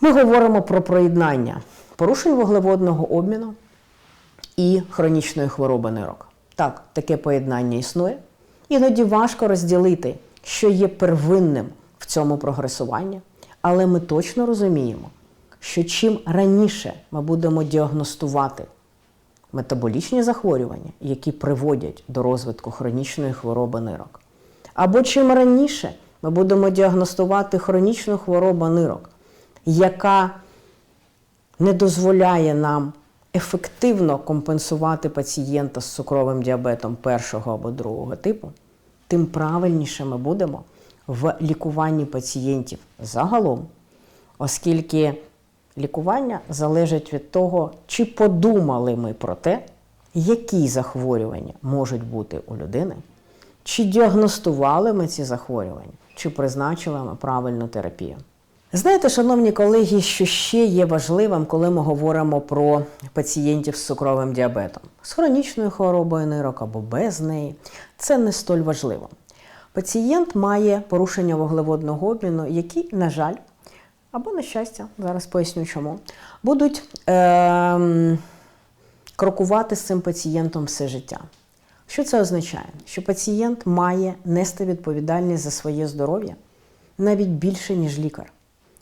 Ми говоримо про проєднання порушень вуглеводного обміну і хронічної хвороби нирок. Так, таке поєднання існує. Іноді важко розділити, що є первинним в цьому прогресуванні, але ми точно розуміємо, що чим раніше ми будемо діагностувати метаболічні захворювання, які приводять до розвитку хронічної хвороби нирок, або чим раніше ми будемо діагностувати хронічну хворобу нирок, яка не дозволяє нам ефективно компенсувати пацієнта з цукровим діабетом першого або другого типу, тим правильніше ми будемо в лікуванні пацієнтів загалом, оскільки лікування залежить від того, чи подумали ми про те, які захворювання можуть бути у людини, чи діагностували ми ці захворювання, чи призначили ми правильну терапію. Знаєте, шановні колеги, що ще є важливим, коли ми говоримо про пацієнтів з цукровим діабетом, з хронічною хворобою нирок або без неї, це не столь важливо. Пацієнт має порушення вуглеводного обміну, які, на жаль, або на щастя, зараз поясню чому, будуть е- крокувати з цим пацієнтом все життя. Що це означає? Що пацієнт має нести відповідальність за своє здоров'я навіть більше, ніж лікар.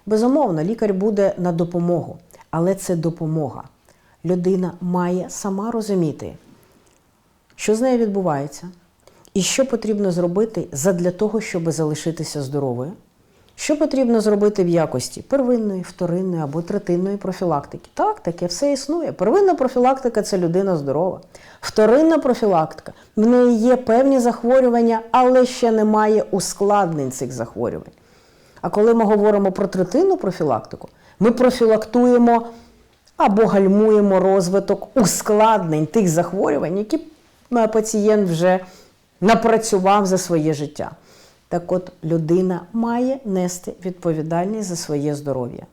Безумовно, лікар буде на допомогу, але це допомога. Людина має сама розуміти, що з нею відбувається, і що потрібно зробити задля того, щоб залишитися здоровою. Що потрібно зробити в якості первинної, вторинної або третинної профілактики? Так, таке все існує. Первинна профілактика це людина здорова. Вторинна профілактика в неї є певні захворювання, але ще немає ускладнень цих захворювань. А коли ми говоримо про третинну профілактику, ми профілактуємо або гальмуємо розвиток ускладнень тих захворювань, які пацієнт вже напрацював за своє життя. Так от людина має нести відповідальність за своє здоров'я.